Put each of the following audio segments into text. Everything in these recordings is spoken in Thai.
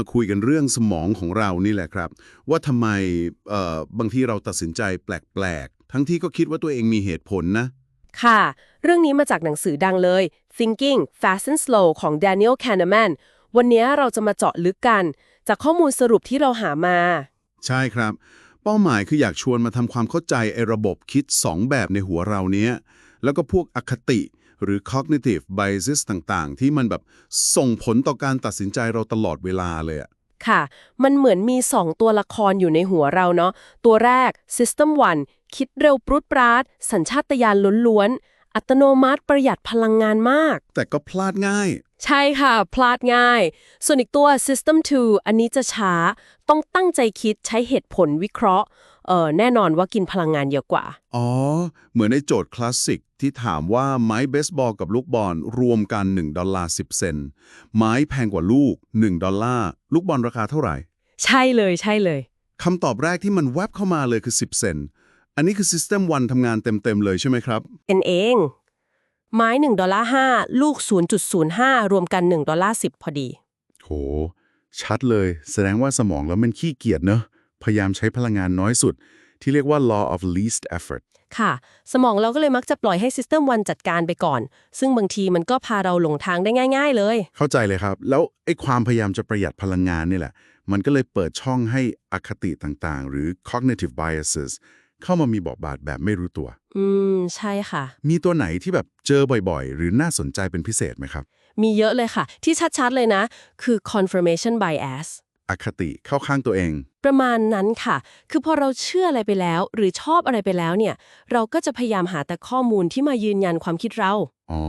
มาคุยกันเรื่องสมองของเรานี่แหละครับ ว่าทำไมเอ่อบางทีเราตัดสินใจแปลกๆ ทั้งที่ก็คิดว่าตัวเองมีเหตุผลนะ ค่ะ เรื่องนี้มาจากหนังสือดังเลย Thinking Fast and Slow ของ Daniel Kahneman วันนี้เราจะมาเจาะลึกกัน จากข้อมูลสรุปที่เราหามา ใช่ครับ เป้าหมายคืออยากชวนมาทำความเข้าใจไอ้ระบบคิด 2 แบบในหัวเราเนี้ยแล้วก็พวกอคติ หรือ cognitive biases ต่างๆ ที่มันแบบส่งผลต่อการตัดสินใจเราตลอดเวลาเลยอะค่ะ มันเหมือนมี 2 ตัวละครอยู่ในหัวเราเนาะ ตัวแรก System 1 คิดเร็วปรุดปราด สัญชาตญาณล้วนๆ อัตโนมัติประหยัดพลังงานมาก แต่ก็พลาดง่าย ใช่ค่ะ พลาดง่าย ส่วนอีกตัว System 2 อันนี้จะช้า ต้องตั้งใจคิดใช้เหตุผลวิเคราะห์เออแน่นอนว่ากินพลังงานเยอะกว่า อ๋อ เหมือนในโจทย์คลาสสิกที่ถามว่าไม้เบสบอลกับลูกบอลรวมกัน 1 ดอลลาร์ 10 เซนต์ไม้แพงกว่าลูก 1 ดอลลาร์ ลูกบอลราคาเท่าไหร่ ใช่เลยใช่เลยคำตอบแรกที่มันแวบเข้ามาเลยคือ 10 เซนต์อันนี้คือ System 1ทำงานเต็ม ๆ เลยใช่ไหมครับ เป็นเอง ไม้1ดอลลาร์5ลูก 0.05 รวมกัน 1 ดอลลาร์ 10 พอดี โห ชัดเลย แสดงว่าสมองแล้วมันขี้เกียจเนอะพยายามใช้พลังงานน้อยสุด ที่เรียกว่า law of least effort ค่ะ สมองเราก็เลยมักจะปล่อยให้ System 1 จัดการไปก่อน ซึ่งบางทีมันก็พาเราหลงทางได้ง่าย ๆ เลย เข้าใจเลยครับ แล้วไอ้ความพยายามจะประหยัดพลังงานนี่แหละ มันก็เลยเปิดช่องให้อคติต่างๆ หรือ cognitive biases เข้ามามีบทบาทแบบไม่รู้ตัว อืม ใช่ค่ะ มีตัวไหนที่แบบเจอบ่อยๆ หรือน่าสนใจเป็นพิเศษไหมครับ มีเยอะเลยค่ะ ที่ชัดๆเลยนะ คือ confirmation bias อคติเข้าข้างตัวเอง ประมาณนั้นค่ะ คือพอเราเชื่ออะไรไปแล้ว หรือชอบอะไรไปแล้วเนี่ย เราก็จะพยายามหาแต่ข้อมูลที่มายืนยันความคิดเรา อ๋อ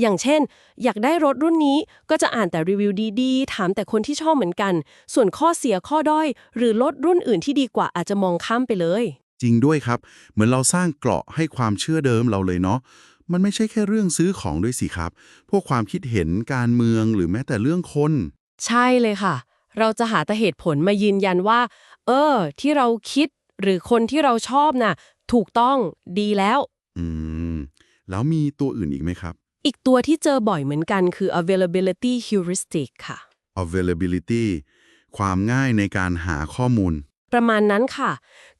อย่างเช่น อยากได้รถรุ่นนี้ก็จะอ่านแต่รีวิวดีๆ ถามแต่คนที่ชอบเหมือนกัน ส่วนข้อเสียข้อด้อย หรือรถรุ่นอื่นที่ดีกว่าอาจจะมองข้ามไปเลยจ ริงด้วยครับ เหมือนเราสร้างเกราะให้ความเชื่อเดิมเราเลยเนาะมันไม่ใช่แค่เรื่องซื้อของด้วยสิครับ พวกความคิดเห็นการเมืองหรือแม้แต่เรื่องคน ใช่เลยค่ะ เราจะหาแต่เหตุผลมายืนยันว่า เออ ที่เราคิดหรือคนที่เราชอบน่ะ ถูกต้องดีแล้ว อืม แล้วมีตัวอื่นอีกไหมครับ อีกตัวที่เจอบ่อยเหมือนกันคือ availability heuristic ค่ะ availability ความง่ายในการหาข้อมูล ประมาณนั้นค่ะ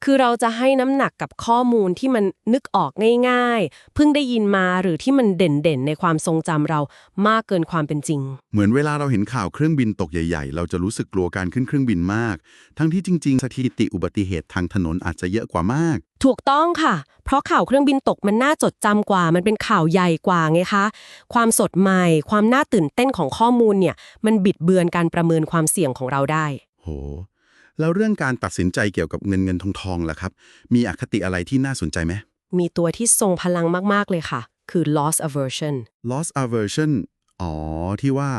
คือเราจะให้น้ำหนักกับข้อมูลที่มันนึกออกง่ายๆ เพิ่งได้ยินมาหรือที่มันเด่นๆ ในความทรงจำเรามากเกินความเป็นจริง เหมือนเวลาเราเห็นข่าวเครื่องบินตกใหญ่ๆ เราจะรู้สึกกลัวการขึ้นเครื่องบินมาก ทั้งที่จริง ๆ สถิติอุบัติเหตุทางถนนอาจจะเยอะกว่ามาก ถูกต้องค่ะ เพราะข่าวเครื่องบินตกมันน่าจดจำกว่า มันเป็นข่าวใหญ่กว่าไงคะ ความสดใหม่ ความน่าตื่นเต้นของข้อมูลเนี่ย มันบิดเบือนการประเมินความเสี่ยงของเราได้ โห แล้วเรื่องการตัดสินใจเกี่ยวกับเงินเงินทองทองล่ะครับ มีอคติอะไรที่น่าสนใจไหมมีตัวที่ทรงพลังมากๆเลยค่ะ คือ loss aversion loss aversion อ๋อ ที่ว่า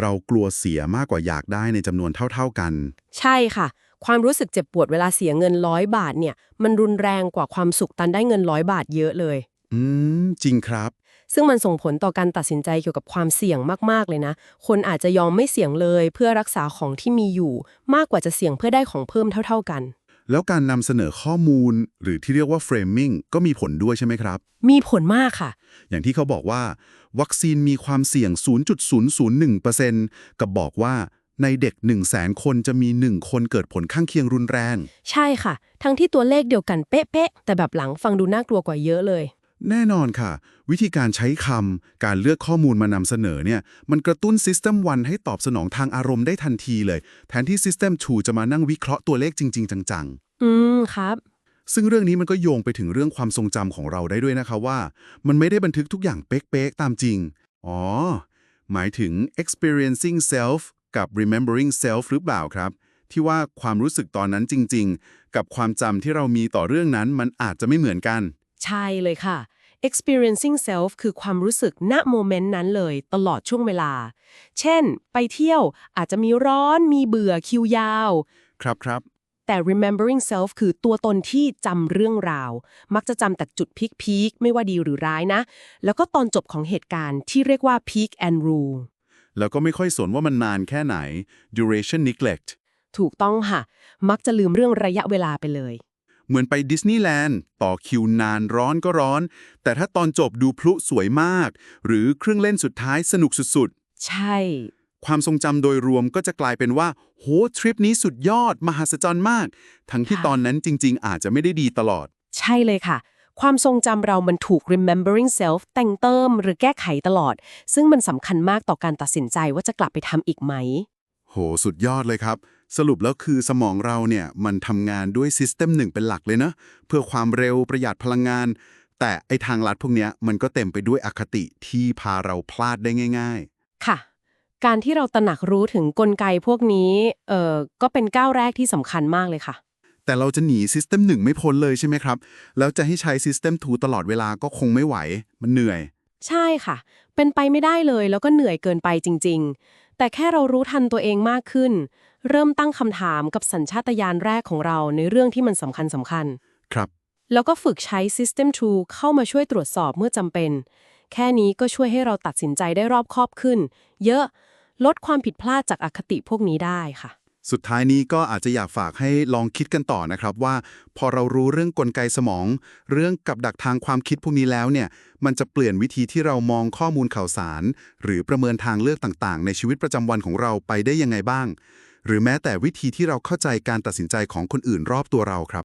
เรากลัวเสียมากกว่าอยากได้ในจำนวนเท่า ๆกัน ใช่ค่ะ ความรู้สึกเจ็บปวดเวลาเสียเงินร้อยบาทเนี่ย มันรุนแรงกว่าความสุขตอนได้เงินร้อยบาทเยอะเลย อืม จริงครับ ซึ่งมันส่งผลต่อการตัดสินใจเกี่ยวกับความเสี่ยงมากๆเลยนะ คนอาจจะยอมไม่เสี่ยงเลยเพื่อรักษาของที่มีอยู่ มากกว่าจะเสี่ยงเพื่อได้ของเพิ่มเท่า ๆกัน แล้วการนำเสนอข้อมูล หรือที่เรียกว่า framing ก็มีผลด้วยใช่ไหมครับ มีผลมากค่ะ อย่างที่เขาบอกว่า วัคซีนมีความเสี่ยง 0.001%กับบอกว่าในเด็ก 1 0 0 0 0แสนคนจะมี 1 คนเกิดผลข้างเคียงรุนแรง ใช่ค่ะ ทั้งที่ตัวเลขเดียวกันเป๊ะๆ แต่แบบหลังฟังดูน่ากลัวกว่าเยอะเลย แน่นอนค่ะ วิธีการใช้คำการเลือกข้อมูลมานำเสนอเนี่ยมันกระตุ้น System 1 ให้ตอบสนองทางอารมณ์ได้ทันทีเลย แทนที่ System 2 จะมานั่งวิเคราะห์ตัวเลขจริง ๆ จังอืมครับๆซึ่งเรื่องนี้มันก็โยงไปถึงเรื่องความทรงจำของเราได้ด้วยนะคะว่า มันไม่ได้บันทึกทุกอย่างเป๊ะๆตามจริง อ๋อ หมายถึง experiencing self กับ remembering self หรือเปล่าครับ ที่ว่าความรู้สึกตอนนั้นจริง ๆ กับความจำที่เรามีต่อเรื่องนั้นมันอาจจะไม่เหมือนกัน ใช่เลยค่ะ experiencing self คือความรู้สึกณโมเมนต์นั้นเลย ตลอดช่วงเวลา เช่น ไปเที่ยวอาจจะมีร้อนมีเบื่อคิวยาว ครับครับ แต่ remembering self คือตัวตนที่จำเรื่องราว มักจะจำแต่จุดพีคๆไม่ว่าดีหรือร้ายนะ แล้วก็ตอนจบของเหตุการณ์ที่เรียกว่า peak and rule แล้วก็ไม่ค่อยสนว่ามันนานแค่ไหน duration neglect ถูกต้องค่ะ มักจะลืมเรื่องระยะเวลาไปเลย เหมือนไปดิสนีย์แลนด์ต่อคิวนานร้อนก็ร้อน แต่ถ้าตอนจบดูพลุสวยมาก หรือเครื่องเล่นสุดท้ายสนุกสุดใช่ ความทรงจำโดยรวมก็จะกลายเป็นว่า โหทริปนี้สุดยอด มหัศจรรย์มาก ทั้งที่ค่ะตอนนั้นจริง ๆ อาจจะไม่ได้ดีตลอด ใช่เลยค่ะ ความทรงจำเรามันถูก remembering self แต่งเติมหรือแก้ไขตลอด ซึ่งมันสำคัญมากต่อการตัดสินใจว่าจะกลับไปทำอีกไหม โหสุดยอดเลยครับ สรุปแล้วคือสมองเราเนี่ยมันทำงานด้วยซิสเต็มหนึ่งเป็นหลักเลยนะ เพื่อความเร็วประหยัดพลังงาน แต่ไอทางลัดพวกเนี้ยมันก็เต็มไปด้วยอคติที่พาเราพลาดได้ง่ายค่ะ การที่เราตระหนักรู้ถึงกลไกพวกนี้เอ่อก็เป็นก้าวแรกที่สำคัญมากเลยค่ะๆแต่เราจะหนีซิสเต็มหนึ่งไม่พ้นเลยใช่ไหมครับ แล้วจะให้ใช้ซิสเต็มทูตลอดเวลาก็คงไม่ไหว มันเหนื่อย ใช่ค่ะ เป็นไปไม่ได้เลยแล้วก็เหนื่อยเกินไปจริง ๆ แต่แค่เรารู้ทันตัวเองมากขึ้น เริ่มตั้งคำถามกับสัญชาตญาณแรกของเราในเรื่องที่มันสำคัญสำคัญ ครับ แล้วก็ฝึกใช้ System 2เข้ามาช่วยตรวจสอบเมื่อจำเป็น แค่นี้ก็ช่วยให้เราตัดสินใจได้รอบคอบขึ้น เยอะลดความผิดพลาดจากอคติพวกนี้ได้ค่ะ สุดท้ายนี้ก็อาจจะอยากฝากให้ลองคิดกันต่อนะครับว่า พอเรารู้เรื่องกลไกสมอง เรื่องกับดักทางความคิดพวกนี้แล้วเนี่ยมันจะเปลี่ยนวิธีที่เรามองข้อมูลข่าวสาร หรือประเมินทางเลือกต่างๆ ในชีวิตประจำวันของเราไปได้ยังไงบ้าง หรือแม้แต่วิธีที่เราเข้าใจการตัดสินใจของคนอื่นรอบตัวเราครับ